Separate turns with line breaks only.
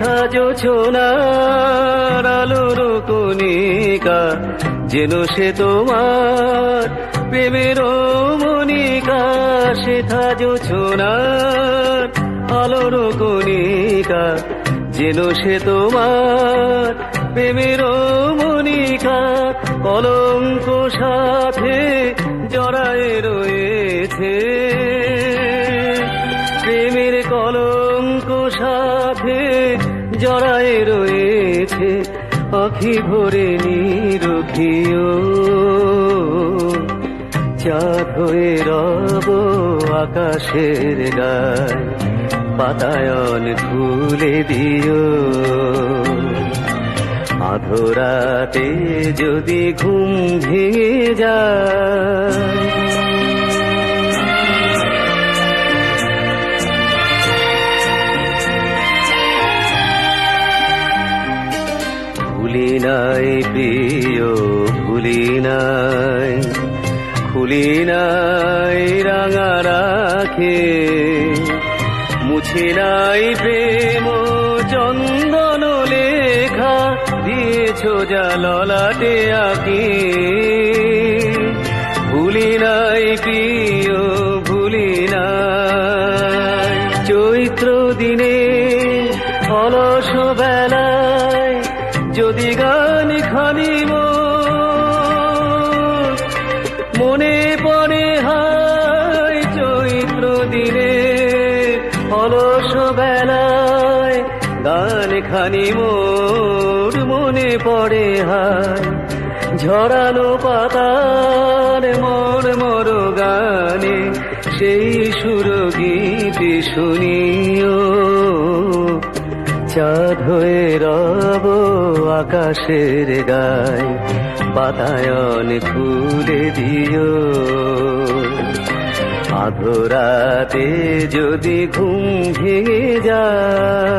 শেখা জোছনার আলোর কণিকা, যেন সে তোমার প্রেমের মনিকা সে শেখা জোছনার আলোর কণিকা, যেন সে তোমার প্রেমের মনিকা কলঙ্ক সাথে জড়ায় রয়েছে। প্রেমের কলঙ্ক সাথে জড়ায় রয়েছে আখি ভরে নিরখিও। চাঁদ হয়ে রব আকাশের গায় বাতায়ন খুলে দিও। আধরাতে যদি ঘুম ভেঙে যায় নাই, প্রিয় ভুলি নাই, খুলি নাই, রাঙা রাখে, মুছে নাই প্রেম চন্দন লেখা, দিয়েছ যা ললাটে আঁকি। ভুলি নাই, প্রিয়, ভুলি নাই, চৈত্র দিনে অলস বেলায় যদি গান খানি মনে পড়ে হায় চৈত্র দিনে, অলস বেলায় গান খানি মোর মনে পড়ে হায় ঝরানো পাতার মর মর গানে, সেই সুর গীতি শুনিও। চাঁদ হয়ে রব আকাশের গায় বাতায়ন খুলে দিও। আধরাতে যদি ঘুম ভেঙে যায়